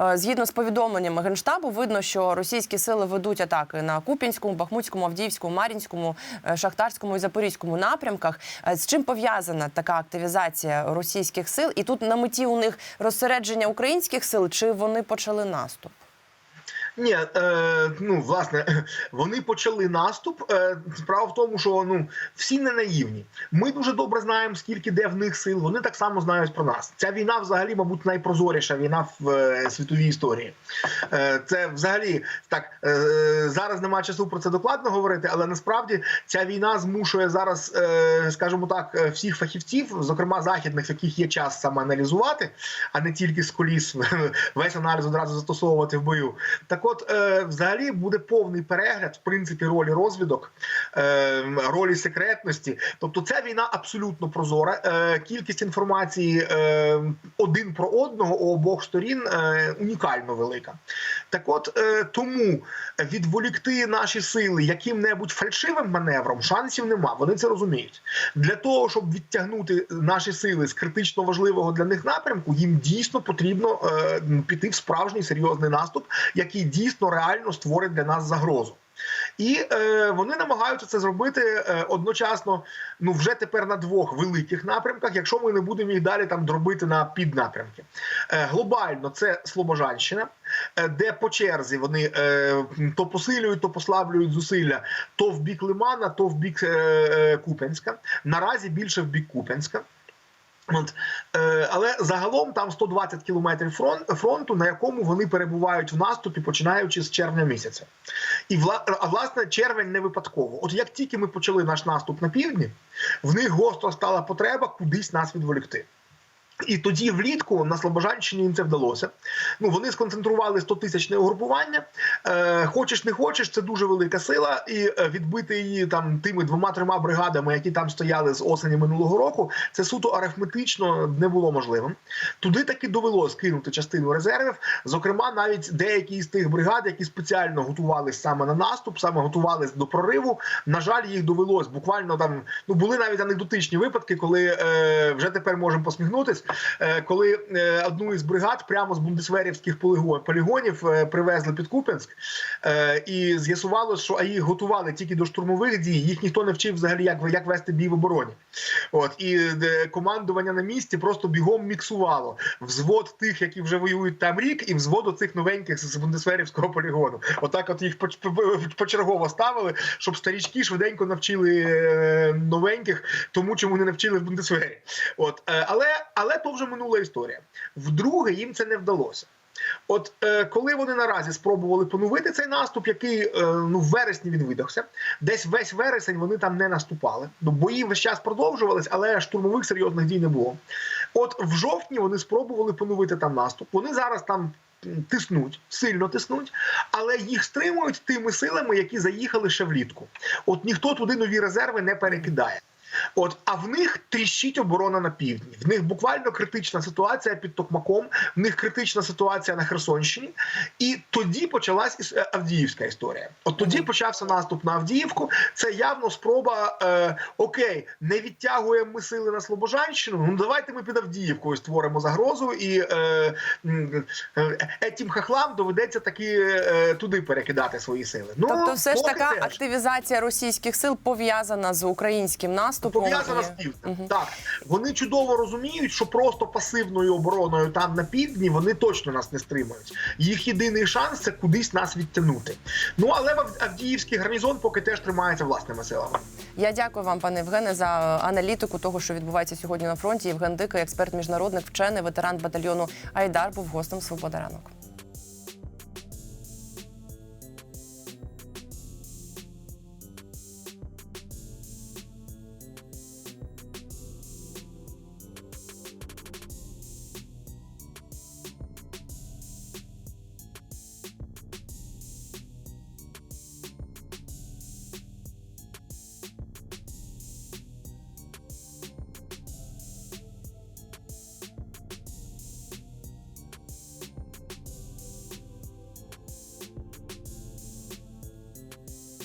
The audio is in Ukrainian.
Е, Згідно з повідомленнями генштабу, видно, що російські сили ведуть атаки на Купінському, Бахмутському, Авдіївському, Мар'їнському, е, Шахтарському і Запорізькому напрямках. Е, З чим пов'язана така активізація російських сил? І тут на меті у них розсередження українських сил, чи вони почали наступ? Ні, е, ну власне, вони почали наступ. Е, справа в тому, що ну всі не наївні. Ми дуже добре знаємо, скільки де в них сил. Вони так само знають про нас. Ця війна, взагалі, мабуть, найпрозоріша війна в е, світовій історії. Е, це взагалі так е, зараз немає часу про це докладно говорити, але насправді ця війна змушує зараз, е, скажімо так, е, всіх фахівців, зокрема західних, яких є час саме аналізувати, а не тільки з коліс весь аналіз одразу застосовувати в бою. Так от, е, взагалі, буде повний перегляд, в принципі, ролі розвідок, е, ролі секретності. Тобто, ця війна абсолютно прозора. Е, кількість інформації один про одного у обох сторін унікально велика. Так от тому відволікти наші сили яким-небудь фальшивим маневром шансів нема. Вони це розуміють. Для того, щоб відтягнути наші сили з критично важливого для них напрямку, їм дійсно потрібно піти в справжній серйозний наступ, який дійсно реально створить для нас загрозу. І е, вони намагаються це зробити е, одночасно. Ну вже тепер на двох великих напрямках, якщо ми не будемо їх далі там дробити на піднапрямки. Е, глобально це Слобожанщина, е, де по черзі вони е, то посилюють, то послаблюють зусилля, то в бік Лимана, то в бік е, е, Куп'янська. Наразі більше в бік Куп'янська. От, е, але загалом там 120 кілометрів фронт, фронту, на якому вони перебувають в наступі, починаючи з червня місяця. І а власне червень не випадково. От як тільки ми почали наш наступ на півдні, в них гостро стала потреба кудись нас відволікти. І тоді влітку на Слобожанщині їм це вдалося. Ну вони сконцентрували 100 тисячне угрупування. Е, хочеш не хочеш, це дуже велика сила, і е, відбити її там тими двома-трьома бригадами, які там стояли з осені минулого року, це суто арифметично не було можливим. Туди таки довелось кинути частину резервів. Зокрема, навіть деякі з тих бригад, які спеціально готувалися саме на наступ, саме готувалися до прориву. На жаль, їх довелось буквально там. Ну були навіть анекдотичні випадки, коли е, вже тепер можемо посміхнутись. Е, коли е, одну із бригад прямо з бундесверівських полігонів е, привезли під Куп'янськ, е, і з'ясувалося, що їх готували тільки до штурмових дій. Їх ніхто не вчив взагалі, як, як вести бій в обороні. От і командування на місці просто бігом міксувало взвод тих, які вже воюють там рік, і взвод оцих новеньких з бундесверівського полігону. Отак, от їх почергово ставили, щоб старічки швиденько навчили новеньких тому, чому не навчили в бундесвері. От е, але але то вже минула історія. Вдруге їм це не вдалося. От е, коли вони наразі спробували поновити цей наступ, який е, ну в вересні він видався, десь весь вересень вони там не наступали. Ну бої весь час продовжувались, але штурмових серйозних дій не було. От в жовтні вони спробували поновити там наступ. Вони зараз там. Тиснуть, сильно тиснуть, але їх стримують тими силами, які заїхали ще влітку. От ніхто туди нові резерви не перекидає. От, а в них тріщить оборона на півдні. В них буквально критична ситуація під Токмаком, в них критична ситуація на Херсонщині. І тоді почалась е, Авдіївська історія. От тоді почався наступ на Авдіївку. Це явно спроба: е, окей, не відтягуємо ми сили на Слобожанщину. Ну давайте ми під Авдіївкою створимо загрозу, і е, е, етім хахлам доведеться таки е, туди перекидати свої сили. Ну Тобто, все ж така теж. активізація російських сил пов'язана з українським наступом. Пов'язана і- з півднем. Так вони чудово розуміють, що просто пасивною обороною там на півдні вони точно нас не стримають. Їх єдиний шанс це кудись нас відтягнути. Ну але Ав- Авдіївський гарнізон поки теж тримається власними силами. Я дякую вам, пане Євгене, за аналітику того, що відбувається сьогодні на фронті. Євген Дика, експерт міжнародник, вчений, ветеран батальйону Айдар, був гостем Свобода ранок.